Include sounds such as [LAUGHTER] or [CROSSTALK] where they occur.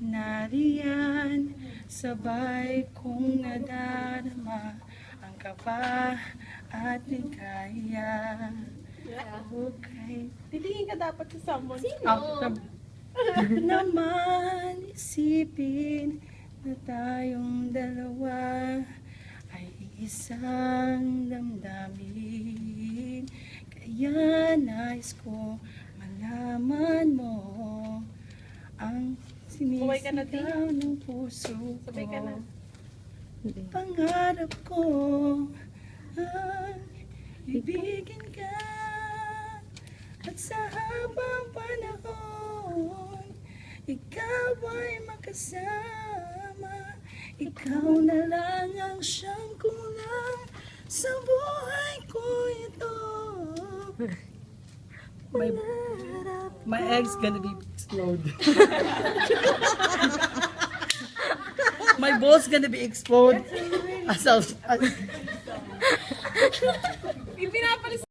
Nariyan, sabay kong nadarama ang kaba at ligaya. Okay. Titingin ka dapat sa someone. Ah, [LAUGHS] naman isipin na tayong dalawa ay isang damdamin. Kaya nais ko malaman mo Sabay ka na, ng puso ko. Sabay ka na. Pangarap ko ang ibigin ka. At sa habang panahon ikaw ay makasama. Ikaw na lang ang siyang kulang sa buhay ko ito. My, my egg's gonna be explode [LAUGHS] my balls gonna be explode as, as [LAUGHS]